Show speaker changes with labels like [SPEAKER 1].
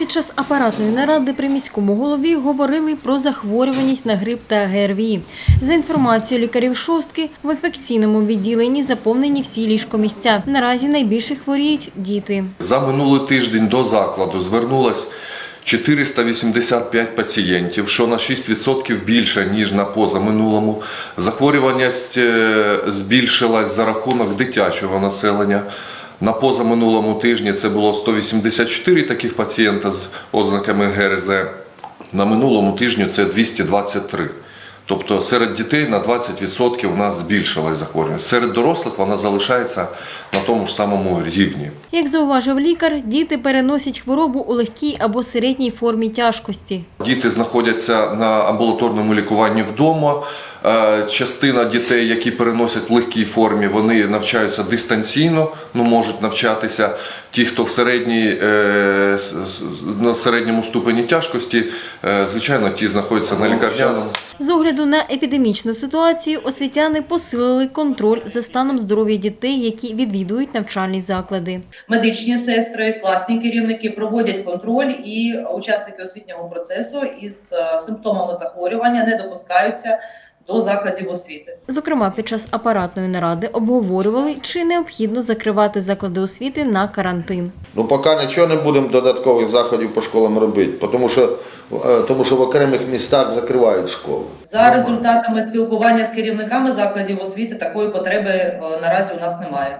[SPEAKER 1] Під час апаратної наради при міському голові говорили про захворюваність на грип та ГРВІ. За інформацією лікарів шостки, в інфекційному відділенні заповнені всі ліжкомісця. Наразі найбільше хворіють діти.
[SPEAKER 2] За минулий тиждень до закладу звернулось 485 пацієнтів, що на 6% більше, ніж на позаминулому. Захворюваність е, збільшилась за рахунок дитячого населення. На позаминулому тижні це було 184 таких пацієнта з ознаками ГРЗ. На минулому тижні це 223. Тобто серед дітей на 20% у нас збільшилась захворюваність. Серед дорослих вона залишається на тому ж самому рівні.
[SPEAKER 1] Як зауважив лікар, діти переносять хворобу у легкій або середній формі тяжкості.
[SPEAKER 2] Діти знаходяться на амбулаторному лікуванні вдома. Е, Частина дітей, які переносять в легкій формі, вони навчаються дистанційно, ну можуть навчатися. Ті, хто в середній, е, на середньому ступені тяжкості, е, звичайно, ті знаходяться на лікарняному.
[SPEAKER 1] З огляду на епідемічну ситуацію освітяни посилили контроль за станом здоров'я дітей, які відвідують навчальні заклади.
[SPEAKER 3] медичні сестри, класні керівники проводять контроль і учасники освітнього процесу із е, симптомами захворювання не допускаються до закладів освіти.
[SPEAKER 1] Зокрема, під час апаратної наради обговорювали, чи необхідно закривати заклади освіти на карантин.
[SPEAKER 4] Ну, поки нічого не будемо додаткових заходів по школам робити, тому що, е, тому що в окремих містах закривають школи.
[SPEAKER 3] За результатами спілкування з керівниками закладів освіти такої потреби е, наразі у нас немає.